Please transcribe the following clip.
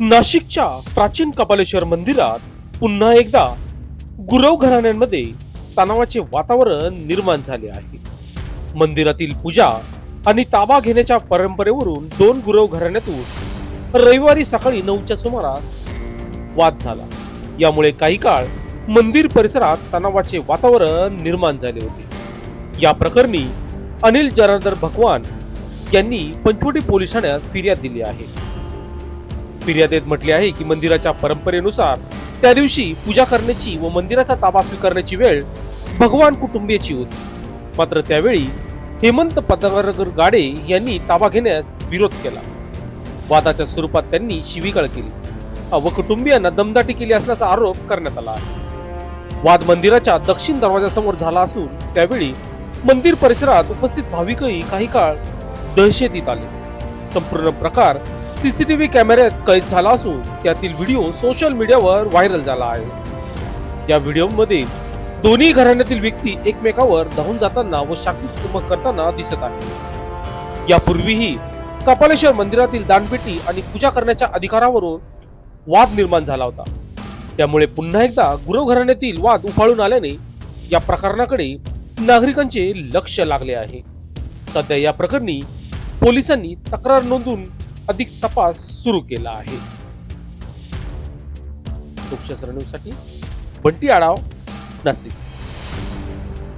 नाशिकच्या प्राचीन कपालेश्वर मंदिरात पुन्हा एकदा गुरव घराण्यांमध्ये तणावाचे वातावरण निर्माण झाले आहे. मंदिरातील पूजा आणि ताबा घेण्याच्या परंपरेवरून दोन गुरव घराण्यातून रविवारी सकाळी नऊच्या सुमारास वाद झाला. यामुळे काही काळ मंदिर परिसरात तणावाचे वातावरण निर्माण झाले होते. या प्रकरणी अनिल जरादर भगवान यांनी पंचवटी पोलीस ठाण्यात फिर्याद दिली आहे. फिर्यादेत म्हटले आहे की मंदिराच्या परंपरेनुसार त्या दिवशी पूजा करण्याची व मंदिराचा ताबा स्वीकारण्याची वेळ भगवान कुटुंबियाची होती. मात्र त्यावेळी हेमंत पदारकर गाडे यांनी ताबा घेण्यास विरोध केला. वादाच्या स्वरूपात त्यांनी शिवीगाळ केली. व कुटुंबियांना दमदाटी केली असल्याचा आरोप करण्यात आला आहे. वाद मंदिराच्या दक्षिण दरवाजासमोर झाला असून त्यावेळी मंदिर परिसरात उपस्थित भाविकही काही काळ दहशतीत आले. संपूर्ण प्रकार सीसीटीव्ही कॅमेऱ्यात कैद झाला असून त्यातील व्हिडिओ सोशल मीडियावर व्हायरल झाला आहे. या व्हिडिओमध्ये दोन्ही घराण्यातील व्यक्ती एकमेकावर धावून जाताना व शाब्दिक चुंबक करताना दिसत आहे यापूर्वीही कपालेश्वर मंदिरातील दानपेटी आणि पूजा करण्याच्या अधिकारावरून वाद निर्माण झाला होता. त्यामुळे पुन्हा एकदा गुरव घराण्यातील वाद उफाळून आल्याने या प्रकरणाकडे नागरिकांचे लक्ष लागले आहे. सध्या या प्रकरणी पोलिसांनी तक्रार नोंदवून अधिक तपास सुरू केला आहे. लोकशास्त्र न्यूजसाठी बंटी आढाव नाशिक.